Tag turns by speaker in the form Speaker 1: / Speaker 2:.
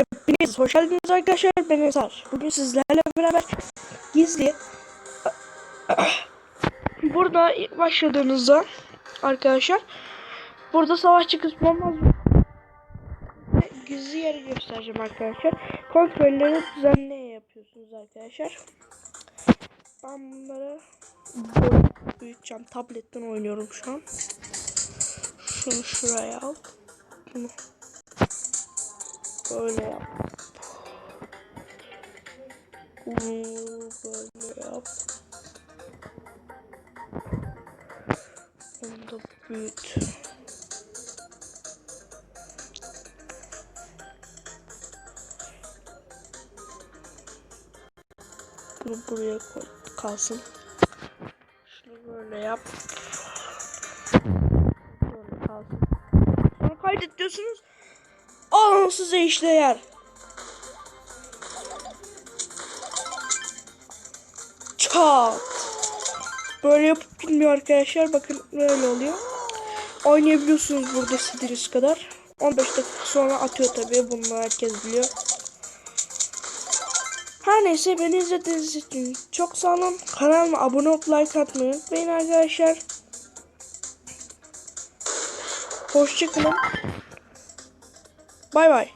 Speaker 1: Hepiniz hoş geldiniz arkadaşlar. Ben Eser. Bugün sizlerle beraber gizli burada başladığınızda arkadaşlar burada savaşçı kısmı olmaz Gizli yeri göstereceğim arkadaşlar. Kontrolleri düzenli yapıyorsunuz arkadaşlar. Ben bunları büyüteceğim. Tabletten oynuyorum şu an. Şunu şuraya al. Bunu böyle yap. Bunu böyle yap. Onu da büyüt. Bunu buraya koy kalsın. Şunu böyle yap. Böyle kalsın. Sonra kaydet diyorsunuz. Alın size işleyer. Çat. Böyle yapıp bilmiyor arkadaşlar. Bakın böyle oluyor. Oynayabiliyorsunuz burada istediğiniz kadar. 15 dakika sonra atıyor tabii. Bunu herkes biliyor. Her neyse beni izlediğiniz için çok sağ olun. Kanalıma abone olup like atmayı unutmayın arkadaşlar. Hoşçakalın. Bye bye.